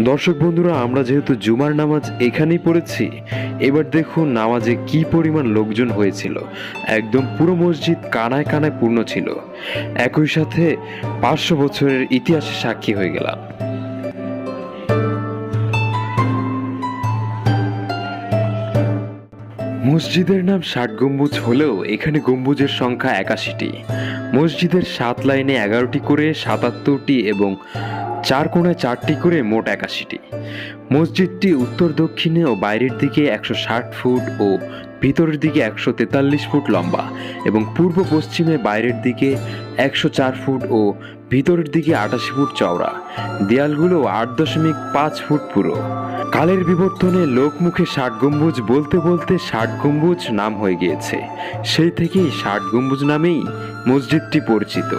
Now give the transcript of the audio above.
দর্শক বন্ধুরা, আমরা যেহেতু জুমার নামাজ এখানেই পড়েছি, এবার দেখুন নামাজে কি পরিমাণ লোকজন হয়েছিল। একদম পুরো মসজিদ কানায় কানায় পূর্ণ ছিল। একই সাথে পাঁচশো বছরের ইতিহাসে সাক্ষী হয়ে গেলাম। মসজিদের নাম ষাট গম্বুজ হলেও এখানে গম্বুজের সংখ্যা একাশিটি। মসজিদের সাত লাইনে এগারোটি করে সাতাত্তরটি এবং চার কোণে চারটি করে মোট একাশিটি। মসজিদটি উত্তর দক্ষিণে ও বাইরের দিকে একশো ষাট ফুট ও ভিতরের দিকে একশো তেতাল্লিশ ফুট লম্বা এবং পূর্ব পশ্চিমে বাইরের দিকে একশো চার ফুট ও ভিতরের দিকে আটাশি ফুট চওড়া। দেয়ালগুলো আট দশমিক পাঁচ ফুট পুরো। কালের বিবর্তনে লোকমুখে ষাট গম্বুজ বলতে বলতে ষাট গম্বুজ নাম হয়ে গিয়েছে। সেই থেকেই ষাট গম্বুজ নামেই মসজিদটি পরিচিত।